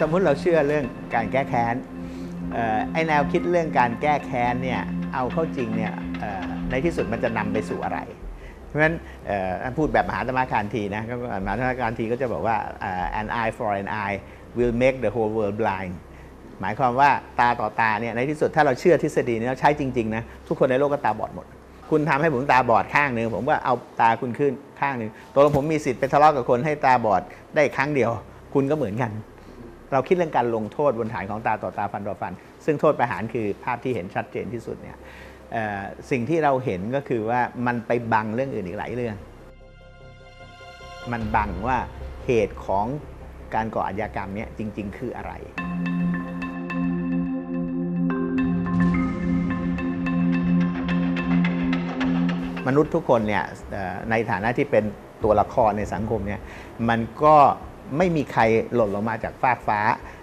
สมมุติเราเชื่อเรื่องการแก้แค้นออไอแนวคิดเรื่องการแก้แค้นเนี่ยเอาเข้าจริงเนี่ยในที่สุดมันจะนำไปสู่อะไร เพราะฉะนั้นพูดแบบมหาธรรมการทีนะมหาธรรมการทีก็จะบอกว่า an eye for an eye will make the whole world blind หมายความว่าตาต่อตาเนี่ยในที่สุดถ้าเราเชื่อทฤษฎีนี้เราใช้จริงๆนะทุกคนในโลกก็ตาบอดหมด คุณทำให้ผมตาบอดข้างหนึ่งผมก็เอาตาคุณขึ้นข้างหนึ่งตัวผมมีสิทธิ์ไปทะเลาะกับคนให้ตาบอดได้ครั้งเดียว คุณก็เหมือนกัน เราคิดเรื่องการลงโทษบนฐานของตาต่อตาฟันต่อฟัน ซึ่งโทษประหารคือภาพที่เห็นชัดเจนที่สุดเนี่ยสิ่งที่เราเห็นก็คือว่ามันไปบังเรื่องอื่นอีกหลายเรื่อง มันบังว่าเหตุของการก่ออาชญากรรมเนี่ยจริง ๆ คืออะไรมนุษย์ทุกคนเนี่ยในฐานะที่เป็นตัวละครในสังคมเนี่ยมันก็ ไม่มีใครหล่นลงมาจากฟากฟ้า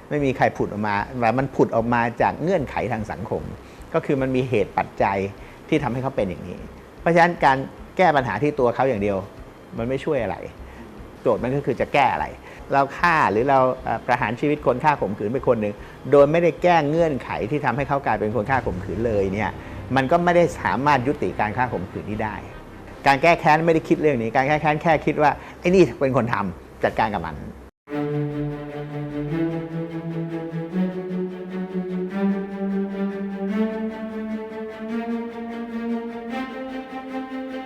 ไม่มีใครผุดออกมาแต่มันผุดออกมาจากเงื่อนไขทางสังคม ก็คือมันมีเหตุปัจจัยที่ทำให้เขาเป็นอย่างนี้ เพราะฉะนั้นการแก้ปัญหาที่ตัวเขาอย่างเดียว มันไม่ช่วยอะไร โจทย์มันก็คือจะแก้อะไร เราฆ่าหรือเราประหารชีวิตคนฆ่าข่มขืนไปคนหนึ่งโดยไม่ได้แก้เงื่อนไขที่ทำให้เขากลายเป็นคนฆ่าข่มขืนเลยเนี่ยมันก็ไม่ได้สามารถยุติการฆ่าข่มขืนนี้ได้ การแก้แค้นไม่ได้คิดเรื่องนี้ การแก้แค้นแค่คิดว่าไอ้นี่เป็นคนทำ จัดการกับมัน